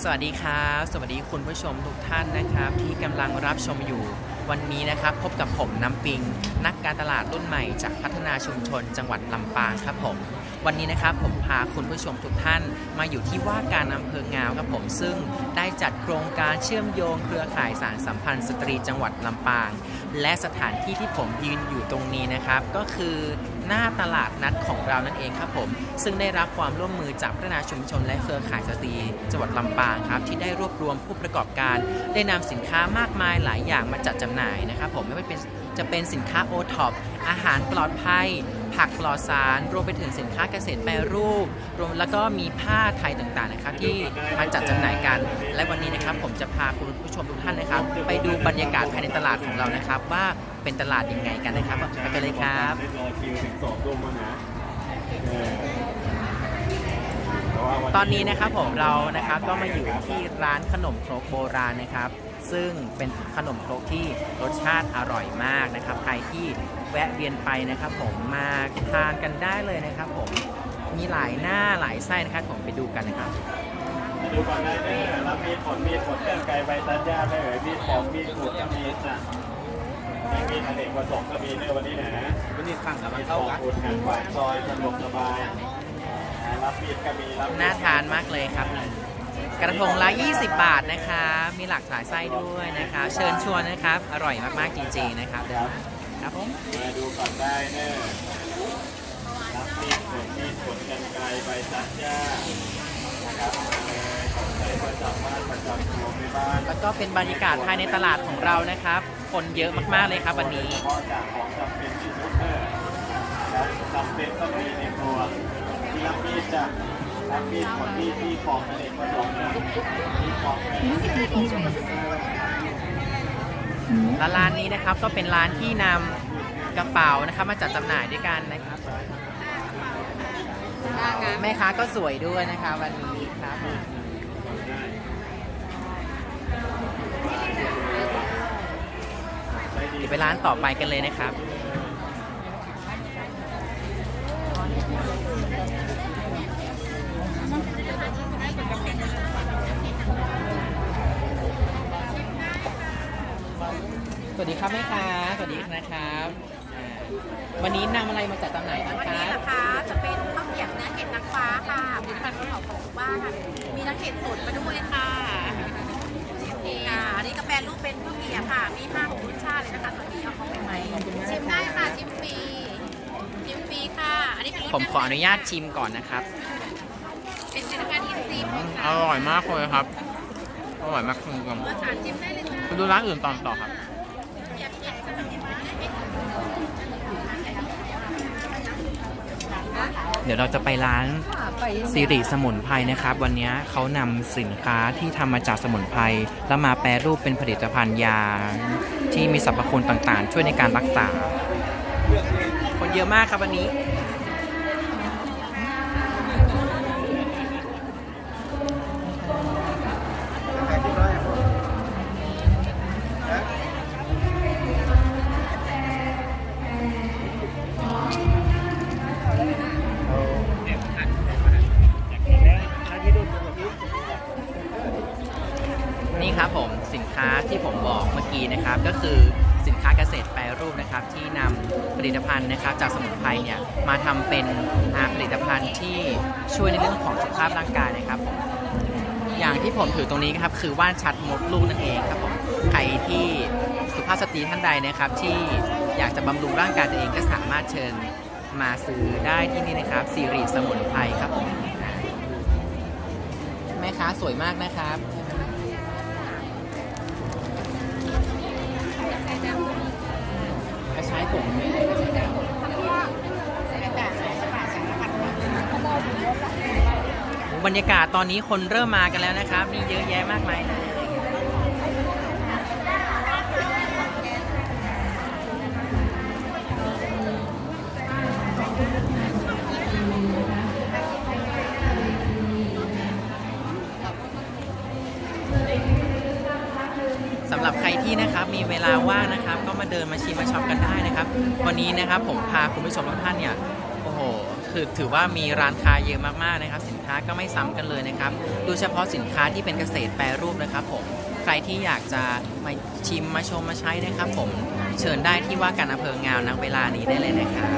สวัสดีครับ สวัสดีคุณผู้ชมทุกท่านนะครับ ที่กำลังรับชมอยู่วันนี้นะครับ พบกับผมน้ำปิง นักการตลาดรุ่นใหม่จากพัฒนาชุมชน จังหวัดลำปางครับผม วันนี้นะครับผมพาคุณผู้ชมทุกท่าน มาอยู่ที่ว่าการอำเภองาวครับผมซึ่งได้จัดโครงการเชื่อมโยงเครือข่ายสารสัมพันธ์สตรีจังหวัดลำปาง และสถานที่ที่ผมยืนอยู่ตรงนี้นะครับ ก็คือ หน้าตลาดนัดของเรานั่นเองครับผม ซึ่งได้รับความร่วมมือจากพัฒนาชุมชนและเครือข่ายสตรีจังหวัดลำปางครับ ที่ได้รวบรวมผู้ประกอบการ ได้นำสินค้ามากมายหลายอย่างมาจัดจำหน่ายนะครับผมไม่ว่าเป็นจะเป็นสินค้าโอท็อปอาหารปลอดภัย ผักปลอดสาร รวมไปถึงสินค้าเกษตรแปรรูป รวมแล้วก็มีผ้าไทยต่างๆนะครับที่มาจัดจำหน่ายกัน และวันนี้นะครับผมจะพาคุณผู้ชมทุกท่านนะครับ ไปดูบรรยากาศภายในตลาดของเรานะครับ ว่าเป็นตลาดยังไงกันนะครับไปกันเลยครับรอคิวถึงสองทุ่มนะตอนนี้นะครับผมเรานะครับก็มาอยู่ที่ร้านขนมครกโบราณนะครับ ซึ่งเป็นขนมครกที่รสชาติอร่อยมากนะครับ ใครที่แวะเวียนไปนะครับผมมาทานกันได้เลยนะครับผมมีหลายหน้าหลายไส้นะครับผมไปดูกันนะครับดูก่อนได้เด้อรับมีดผลมีดผลเครื่องไก่ใบตัดหญ้าไม่เอ่ยมีดปอกมีดขูดก็มีจ้ะมีมีดอเนกประสงค์ก็มีในวันนี้นะวันนี้ฟังกับมัมีนดปเข้าอกกันขูดหั่นหวานซอยสะดวกสบายรับมีดก็มีรับมีดน่าทานมากเลยครับ กระทงละ 20 บาทนะครับมีหลากหลายไส้ด้วยนะครับเชิญชวนนะครับ อร่อยมากๆจริงๆนะครับครับผมมาดูก่อนได้เด้อรับมีดผลมีดผลกันไกรใบตัดหญ้านะครับเลยของใช้ประจำบ้านประจำตัวไปบ้านแล้วก็เป็นบรรยากาศภายในตลาดของเรานะครับ คนเยอะมากๆเลยครับวันนี้เฉพาะจากของจำเป็นที่สุดเออรับจำเป็นต้องมีในครัวที่รับมีดจะรับมีดคนที่ที่ของอเนก และร้านนี้นะครับก็เป็นร้านที่นำกระเป๋านะครับมาจัดจำหน่ายด้วยกันนะครับแม่ค้าก็สวยด้วยนะครับวันนี้ครับเดี๋ยวไปร้านต่อไปกันเลยนะครับ วัสดีครับแม่ค้าสวัสดีนะครับอ่าวันนี้นำอะไรมาจัดจำหน่ายบ้างวันครันี้บนะคะจะเป็นข้าวเกรียบเนื้อเห็ดนางฟ้าค่ะผลิตภัณฑ์ของของหมู่บ้านค่ะมีน้ำเห็ดสดมาด้วยค่ะค่ะอันนี้ก็แปรรูปเป็นข้าวเกรียบค่ะ มีห้าหกรสชาติเลยนะคะตอนนี้เอาเข้าไปไหมชิมได้ค่ะชิมฟรีชิมฟรีค่ะ อันนี้เป็นรสผมขออนุญาตชิมก่อนนะครับเป็นผลิตภัณฑ์อินทรีย์ของอร่อยมากเลยครับ อร่อยมากจริงรสชาติชิมได้เลยค่ะๆไปดูร้านอื่นต่อต่อครับ เกรียบเกรียบจะทำยังไง เดี๋ยวเราจะไปร้านสิริสมุนไพรนะครับ วันนี้เขานำสินค้าที่ทำมาจากสมุนไพรแล้วมาแปรรูปเป็นผลิตภัณฑ์ยา ที่มีสรรพคุณต่างๆ ช่วยในการรักษา คนเยอะมากครับวันนี้ ผมบอกเมื่อกี้นะครับ ก็คือสินค้าเกษตรแปรรูปนะครับ ที่นำผลิตภัณฑ์นะครับ จากสมุนไพรเนี่ยมาทำเป็นผลิตภัณฑ์ที่ช่วยในเรื่องของสุขภาพร่างกายนะครับผมอย่างที่ผมถือตรงนี้ครับคือว่านชัดมดลูกนั่นเองครับผมใครที่สุภาพสตรีท่านใดนะครับ ที่อยากจะบำรุงร่างกายตัวเองก็สามารถเชิญมาซื้อได้ที่นี่นะครับสิริสมุนไพรครับผมแม่ค้าสวยมากนะครับ บรรยากาศตอนนี้คนเริ่มมากันแล้วนะครับ มีเยอะแยะมากมายเลย ใครที่นะครับมีเวลาว่างนะครับ ก็มาเดินมาชิมมาช็อปกันได้นะครับ วันนี้นะครับผมพาคุณผู้ชมทุกท่านเนี่ยโอ้โหคือถือว่ามีร้านค้าเยอะมากๆนะครับ สินค้าก็ไม่ซ้ำกันเลยนะครับโดยเฉพาะสินค้าที่เป็นเกษตรแปรรูปนะครับผมใครที่อยากจะมาชิมมาชมมาใช้นะครับ ผมเชิญได้ที่ว่าการอำเภองาวนักเวลานี้ได้เลยนะครับ